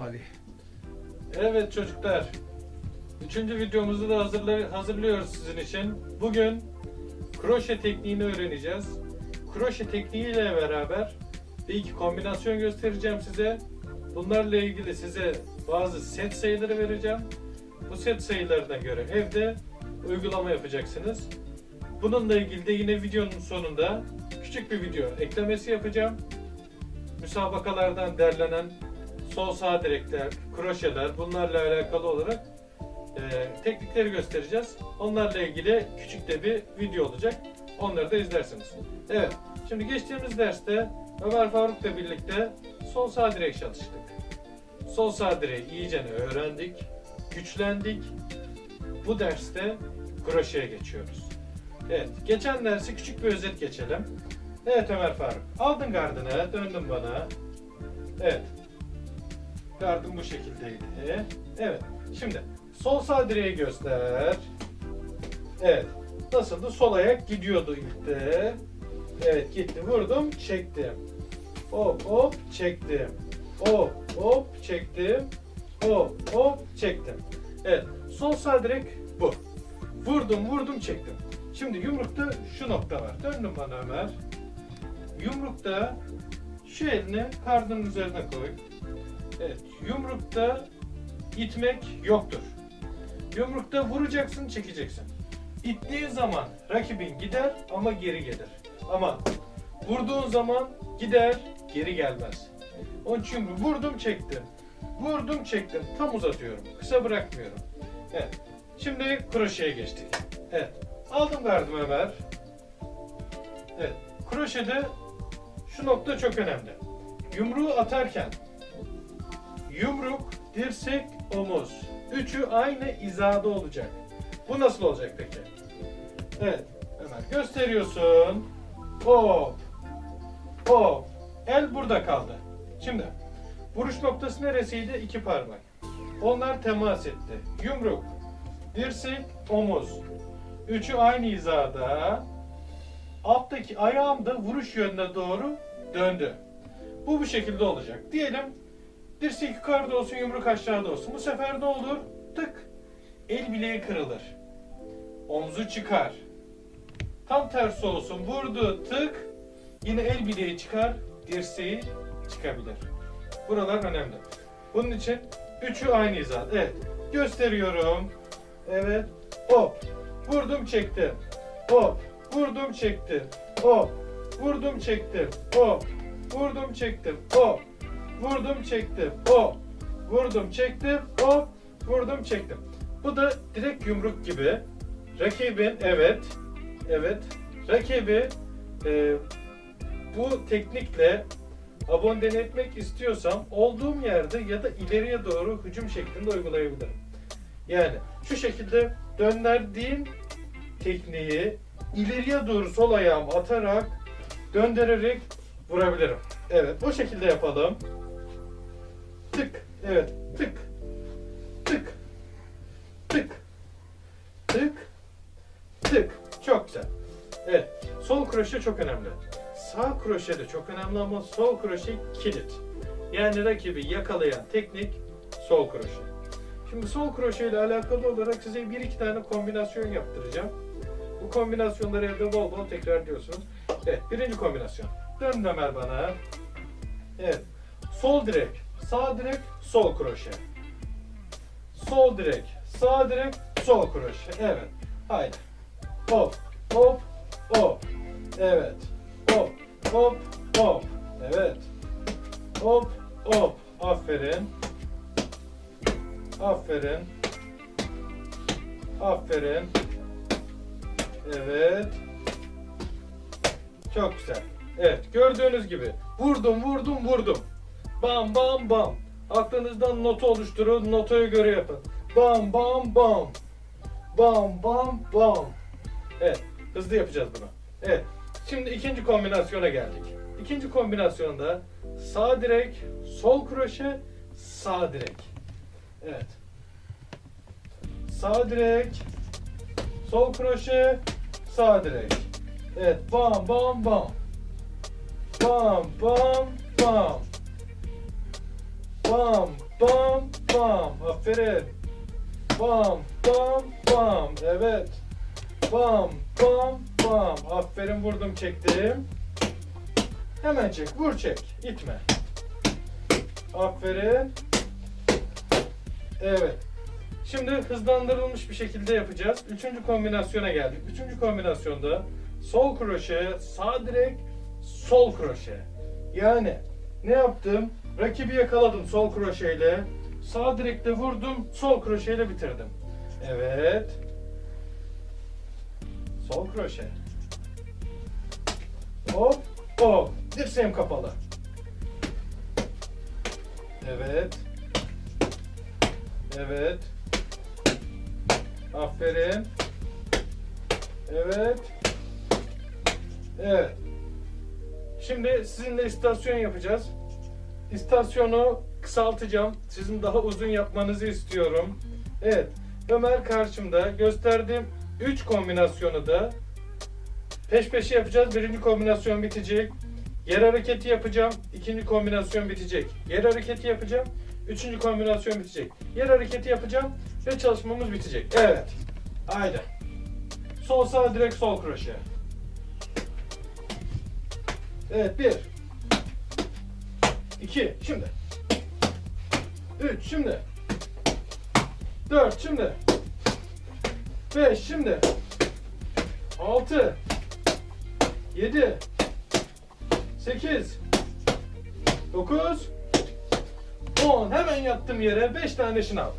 Sana hali. Evet çocuklar. Üçüncü videomuzu da hazırlıyoruz sizin için. Bugün kroşe tekniğini öğreneceğiz. Kroşe tekniğiyle beraber bir iki kombinasyon göstereceğim size. Bunlarla ilgili size bazı set sayıları vereceğim. Bu set sayılarına göre evde uygulama yapacaksınız. Bununla ilgili de yine videonun sonunda küçük bir video eklemesi yapacağım. Müsabakalardan derlenen sol sağ direkler, kroşeler bunlarla alakalı olarak e, teknikleri göstereceğiz. Onlarla ilgili küçük de bir video olacak. Onları da izlersiniz. Evet. Şimdi geçtiğimiz derste Ömer Faruk'la birlikte sol sağ direk çalıştık. Sol sağ direği iyicene öğrendik, güçlendik. Bu derste kroşeye geçiyoruz. Evet, geçen dersi küçük bir özet geçelim. Evet Ömer Faruk, aldın gardını, döndün bana. Evet, Gardım bu şekildeydi. Evet. Şimdi sol sağ direği göster. Evet. Nasıldı? Sol ayak gidiyordu ilk de. Evet gitti. Vurdum, çektim. Hop hop çektim. Hop hop çektim. Hop hop çektim. Evet. Sol sağ direk bu. Vurdum, vurdum, çektim. Şimdi yumrukta şu nokta var. Döndüm bana Ömer. Yumrukta şu elini karnının üzerine koy. Evet, yumrukta itmek yoktur. Yumrukta vuracaksın, çekeceksin. İttiğin zaman rakibin gider ama geri gelir. Ama vurduğun zaman gider, geri gelmez. Onun için vurdum, çektim. Vurdum, çektim. Tam uzatıyorum. Kısa bırakmıyorum. Evet. Şimdi kroşeye geçtik. Evet. Aldım gardım Ömer. Evet. Kroşede şu nokta çok önemli. Yumruğu atarken Yumruk, dirsek, omuz. Üçü aynı hizada olacak. Bu nasıl olacak peki? Evet. Ömer gösteriyorsun. Hop. Hop. El burada kaldı. Şimdi vuruş noktası neresiydi? İki parmak. Onlar temas etti. Yumruk, dirsek, omuz. Üçü aynı hizada. Alttaki ayağım da vuruş yönüne doğru döndü. Bu bu şekilde olacak. Diyelim Dirsek yukarıda olsun, yumruk aşağıda olsun. Bu sefer ne olur? Tık. El bileği kırılır. Omzu çıkar. Tam tersi olsun. Vurdu, tık. Yine el bileği çıkar, dirseği çıkabilir. Buralar önemli. Bunun için üçü aynı hizada. Evet. Gösteriyorum. Evet. Hop. Vurdum, çektim. Hop. Vurdum, çektim. Hop. Vurdum, çektim. Hop. Vurdum, çektim. Hop. Vurdum çektim. Hop. Vurdum çektim. Hop. Vurdum çektim. Bu da direkt yumruk gibi. Rakibin evet. Evet. Rakibi e, bu teknikle abondene etmek istiyorsam olduğum yerde ya da ileriye doğru hücum şeklinde uygulayabilirim. Yani şu şekilde döndürdüğüm tekniği ileriye doğru sol ayağımı atarak döndürerek vurabilirim. Evet bu şekilde yapalım. Tık. Evet. Tık. Tık. Tık. Tık. Tık. Çok güzel. Evet. Sol kroşe çok önemli. Sağ kroşe de çok önemli ama sol kroşe kilit. Yani rakibi yakalayan teknik sol kroşe. Şimdi sol kroşe ile alakalı olarak size bir iki tane kombinasyon yaptıracağım. Bu kombinasyonları evde bol bol tekrar diyorsunuz. Evet, birinci kombinasyon. Dön Ömer bana. Evet. Sol direk, sağ direk, sol kroşe. Sol direk, sağ direk, sol kroşe. Evet. Haydi. Hop, hop, hop. Evet. Hop, hop, hop. Evet. Hop, hop. Aferin. Aferin. Aferin. Evet. Çok güzel. Evet gördüğünüz gibi vurdum vurdum vurdum. Bam bam bam. Aklınızdan notu oluşturun, notaya göre yapın. Bam bam bam. Bam bam bam. Evet, hızlı yapacağız bunu. Evet, şimdi ikinci kombinasyona geldik. İkinci kombinasyonda sağ direk, sol kroşe, sağ direk. Evet. Sağ direk, sol kroşe, sağ direk. Evet, bam bam bam. Bam bam bam. Bam bam bam. Aferin. Bam bam bam. Evet. Bam bam bam. Aferin vurdum çektim. Hemen çek. Vur çek. İtme. Aferin. Evet. Şimdi hızlandırılmış bir şekilde yapacağız. Üçüncü kombinasyona geldik. Üçüncü kombinasyonda sol kroşe, sağ direk, sol kroşe. Yani ne yaptım? Rakibi yakaladım sol kroşeyle. Sağ direkte vurdum, sol kroşeyle bitirdim. Evet. Sol kroşe. Hop, hop. Dirseğim kapalı. Evet. Evet. Aferin. Evet. Evet. Şimdi sizinle istasyon yapacağız. İstasyonu kısaltacağım. Sizin daha uzun yapmanızı istiyorum. Evet. Ömer karşımda. Gösterdiğim 3 kombinasyonu da peş peşe yapacağız. Birinci kombinasyon bitecek. Yer hareketi yapacağım. İkinci kombinasyon bitecek. Yer hareketi yapacağım. Üçüncü kombinasyon bitecek. Yer hareketi yapacağım ve çalışmamız bitecek. Evet. Haydi. Sol sağ direkt sol kroşe. Evet bir. İki. Şimdi. Üç. Şimdi. Dört. Şimdi. Beş. Şimdi. Altı. Yedi. Sekiz. Dokuz. 10. Hemen yattım yere. 5 tane şınav.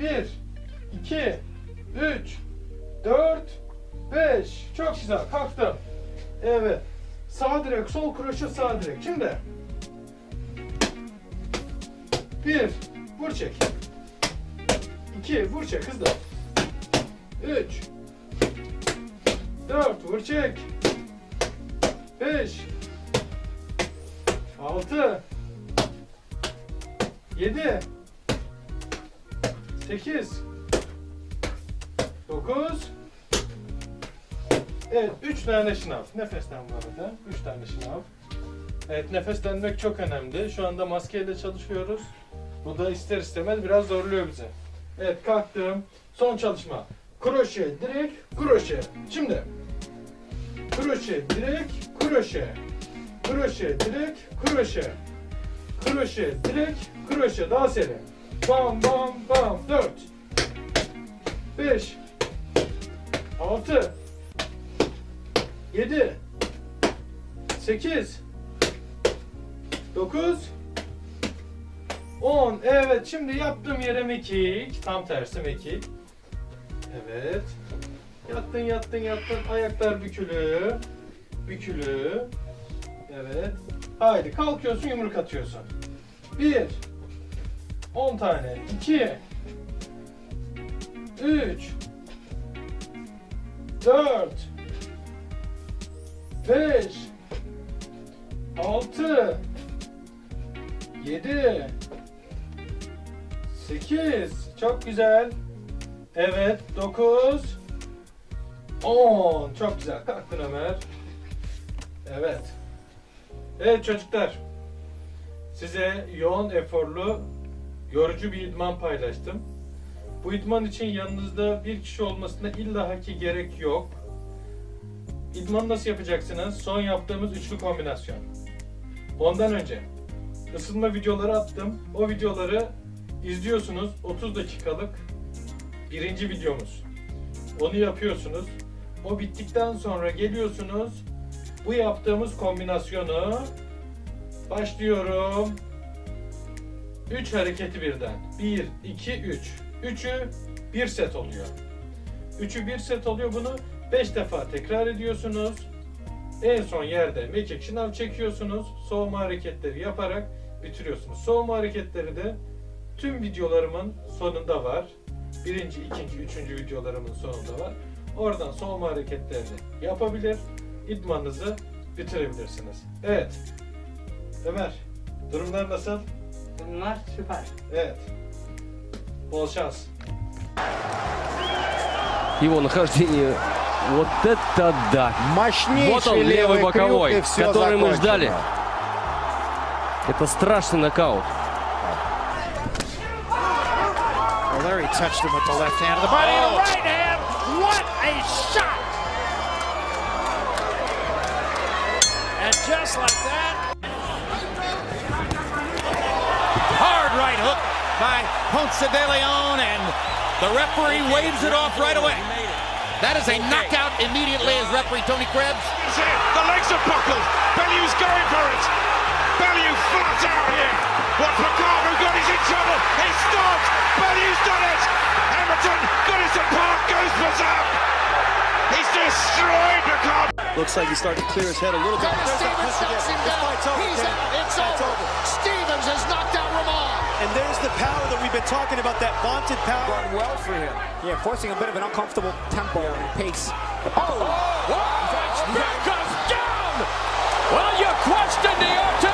1 2 3 4 5 Çok güzel. Kalktım. Evet. Sağ direk, sol kroşe, sağ direk. Şimdi. 1 Vur çek. 2 Vur çek hızlı. 3 4 Vur çek. 5 6 7 8 9 Evet 3 tane şınav. Nefesten bu arada. 3 tane şınav. Evet nefeslenmek çok önemli. Şu anda maskeyle çalışıyoruz. Bu da ister istemez biraz zorluyor bizi. Evet kalktım. Son çalışma. Kroşe, direk, kroşe. Şimdi. Kroşe, direk, kroşe. Kroşe, direk, kroşe. Kroşe, direk, kroşe. Daha seri. Bam bam bam. 4 5 6 7 8 9 10 Evet şimdi yaptığım yere mekik. Tam tersi mekik. Evet. Yattın yattın yattın. Ayaklar bükülü. Bükülü. Evet. Haydi kalkıyorsun yumruk atıyorsun. 1 10 tane. 2 3 4 5 6 7 8 Çok güzel. Evet 9 10 Çok güzel. Kalktın Ömer. Evet. Evet çocuklar. Size yoğun eforlu yorucu bir idman paylaştım. Bu idman için yanınızda bir kişi olmasına illaki gerek yok. İdman nasıl yapacaksınız? Son yaptığımız üçlü kombinasyon. Ondan önce ısınma videoları attım. O videoları izliyorsunuz. 30 dakikalık birinci videomuz. Onu yapıyorsunuz. O bittikten sonra geliyorsunuz. Bu yaptığımız kombinasyonu başlıyorum. 3 hareketi birden. 1, 2, 3. 3'ü 1 set oluyor. 3'ü 1 set oluyor. Bunu 5 defa tekrar ediyorsunuz. En son yerde mekik şınav çekiyorsunuz. Soğuma hareketleri yaparak bitiriyorsunuz. Soğuma hareketleri de tüm videolarımın sonunda var. Birinci, ikinci, üçüncü videolarımın sonunda var. Oradan soğuma hareketlerini yapabilir, idmanınızı bitirebilirsiniz. Evet, Ömer, durumlar nasıl? Bunlar süper. Evet. Bol şans. He won Вот это да! Мощнейший Вот он, левый крюк, боковой, всё который мы закончено. ждали. Это страшный нокаут. Well, Larry touched him with the left hand of the body and the right hand. What a shot! And just like that, hard right hook by Ponce de Leon, and the referee waves it off right away. That is a knockout immediately as referee Tony Krebs. That's it. The legs are buckled. Bellew's going for it. Bellew flat out here. What Picardo got? He's in trouble. He stopped. Bellew's done it. Hamilton, Goodison Park goes berserk. He's destroyed Picardo. Looks like he's starting to clear his head a little bit. Dennis Stevens knocks him down. He's out. It's over. Stevens has knocked out Ramon. And there's the power that we've been talking about, that vaunted power. Run well for him. Yeah, forcing a bit of an uncomfortable tempo and pace. Oh! oh, oh, down! Well, you questioned the art